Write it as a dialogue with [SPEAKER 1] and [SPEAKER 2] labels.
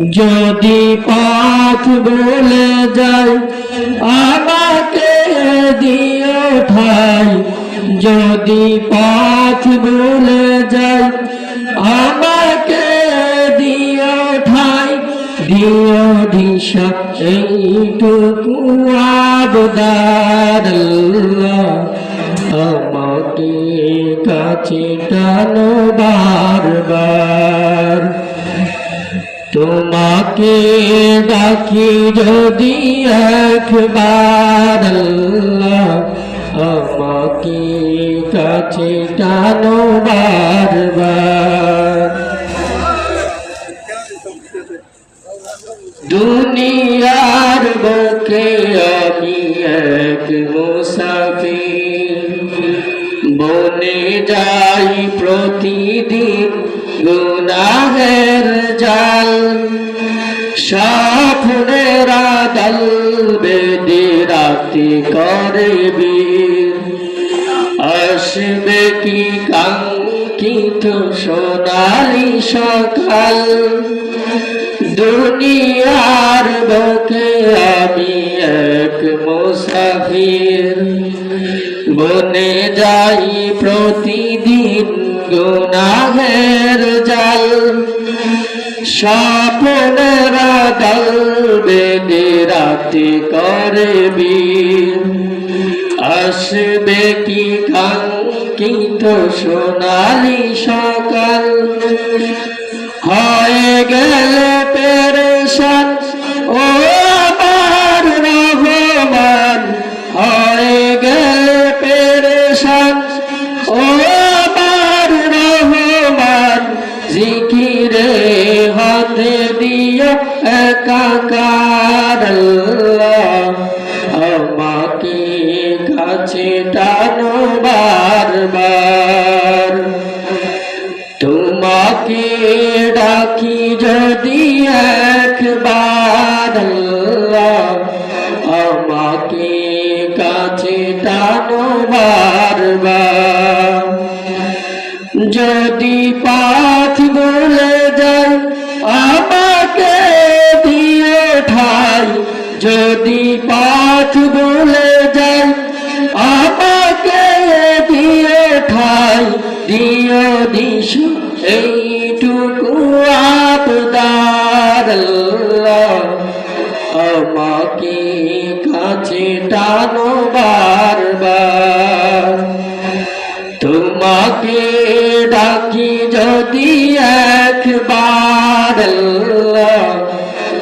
[SPEAKER 1] যদি পথ বলে যায়, আমাকে দিও ঠাই। যদি পথ বলে যায়, আমাকে দিও ঠাই। দিয়ে দিশা, এইটুকু আবদার আমাকে কাছে টানো বারবার। তোমাকে ডাকি যদি একবার আমাকে কাছে টানো বারবার। দুনিয়ার বুকে আমি এক মুসাফির। বনে যাই প্রতিদিন গুনাহের জাল, স্বপ্নের আদল বেদে রাতে করে বীর। আসবে কি কাঙ্ক্ষিত সোনালি সকাল? দুনিয়ার বুকে আমি এক মুসাফির। বনে যাই প্রতিদিন গুনাহের জাল। স্বপ্নের দল বেদে রাতে করে বীর আসবে কি কাঙ্ক্ষিত সোনালি সকাল। হয়ে গেলে একাকার আমাকে কাছে টানো বারবার। তোমাকে ডাকি যদি একবার আমাকে কাছে টানো বারবার। যদি পাথ বলে যায় দিয়ে ঠাই যদি পাথ বলে যায় আমাকে দিয়ে ঠাই দিও দিশ এইটুকু আপদার আমাকে কাছে টানো বারবার। তোমাকে ডাকি যদি একবার আল্লাহ,